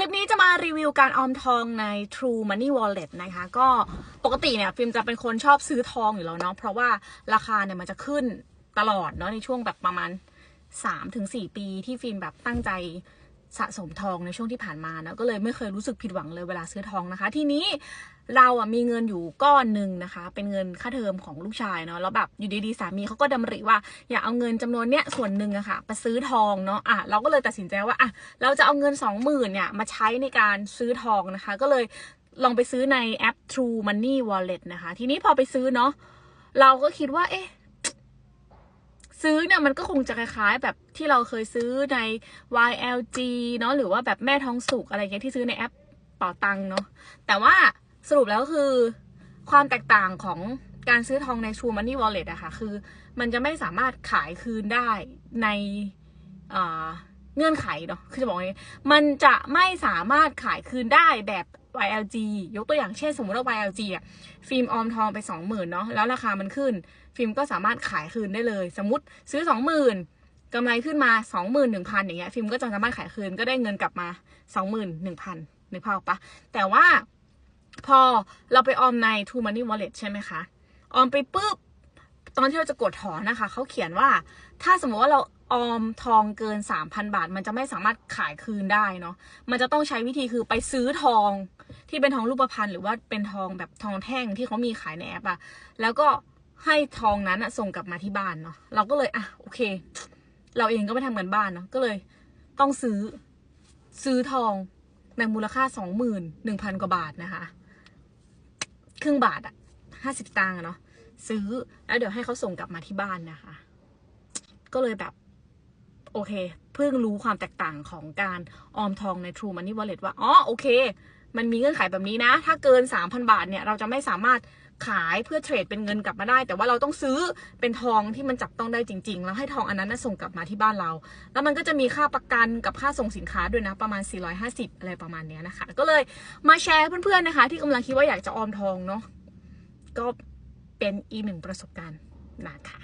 คลิปนี้จะมารีวิวการออมทองใน True Money Wallet นะคะ ก็ปกติเนี่ยฟิล์มจะเป็นคนชอบซื้อทองอยู่แล้วเนาะเพราะว่าราคาเนี่ยมันจะขึ้นตลอดเนาะในช่วงแบบประมาณ 3-4 ปีที่ฟิล์มแบบตั้งใจ สะสมทองในช่วงที่ผ่านมานะก็เลยไม่เคยรู้สึกผิดหวังเลยเวลาซื้อทองนะคะ ทีนี้เราอะมีเงินอยู่ก้อนหนึ่งนะคะ เป็นเงินค่าเทอมของลูกชายเนาะแล้วแบบอยู่ดีๆสามีเขาก็ดำริว่าอยากเอาเงินจำนวนเนี้ยส่วนหนึ่งอะค่ะไปซื้อทองเนาะอะเราก็เลยตัดสินใจว่าอะเราจะเอาเงินสองหมื่นเนี่ยมาใช้ในการซื้อทองนะคะ ก็เลยลองไปซื้อในแอป True Money Wallet นะคะ ทีนี้พอไปซื้อเนาะเราก็คิดว่าเอ๊ะ ซื้อเนี่ยมันก็คงจะคล้ายๆ แบบที่เราเคยซื้อใน YLG เนาะหรือว่าแบบแม่ท้องสุกอะไรเงี้ยที่ซื้อในแอปเป่าตังเนาะแต่ว่าสรุปแล้วคือความแตกต่างของการซื้อทองใน True Money Wallet อะค่ะ คือมันจะไม่สามารถขายคืนได้ในเงื่อนไขเนาะคือจะบอกว่ามันจะไม่สามารถขายคืนได้แบบ YLG ยกตัวอย่างเช่น สมมติว่า YLG อะฟิล์มออมทองไปสองหมื่นเนาะแล้วราคามันขึ้น ฟิล์มก็สามารถขายคืนได้เลย สมมติซื้อสองหมื่นกำไรขึ้นมาสองหมื่นหนึ่งพันอย่างเงี้ยฟิล์มก็จะสามารถขายคืนก็ได้เงินกลับมาสองหมื่นหนึ่งพันนึกภาพปะแต่ว่าพอเราไปออมใน True Money Wallet ใช่ไหมคะ ออมไปปุ๊บ ตอนที่เราจะกดถอนนะคะ เขาเขียนว่า ถ้าสมมติว่าเรา ออมทองเกิน 3,000 บาท มันจะไม่สามารถขายคืนได้เนาะ มันจะต้องใช้วิธีคือไปซื้อทองที่เป็นทองรูปพรรณหรือว่าเป็นทองแบบทองแท่งที่เขามีขายในแอปอะแล้วก็ให้ทองนั้นอะส่งกลับมาที่บ้านเนาะ เราก็เลยอะโอเค เราเองก็ไม่ทำกันบ้านเนาะ ก็เลยต้องซื้อซื้อทองในมูลค่า 21,000 กว่าบาทนะคะ ครึ่งบาทอะห้าสิบตังค์เนาะ ซื้อแล้วเดี๋ยวให้เขาส่งกลับมาที่บ้านนะคะ ก็เลยแบบ โอเค เพิ่งรู้ความแตกต่างของการออมทองใน True Money Wallet ว่า อ๋อ โอเค มันมีเงื่อนไขแบบนี้นะ ถ้าเกิน 3,000 บาทเนี่ย เราจะไม่สามารถขายเพื่อเทรดเป็นเงินกลับมาได้ แต่ว่าเราต้องซื้อเป็นทองที่มันจับต้องได้จริง ๆ แล้วให้ทองอันนั้นนะส่งกลับมาที่บ้านเรา แล้วมันก็จะมีค่าประกันกับค่าส่งสินค้าด้วยนะ ประมาณ 450 อะไรประมาณเนี้ยนะคะ ก็เลยมาแชร์เพื่อนๆนะคะ ที่กำลังคิดว่าอยากจะออมทองเนาะก็เป็นอีกหนึ่งประสบการณ์นะคะ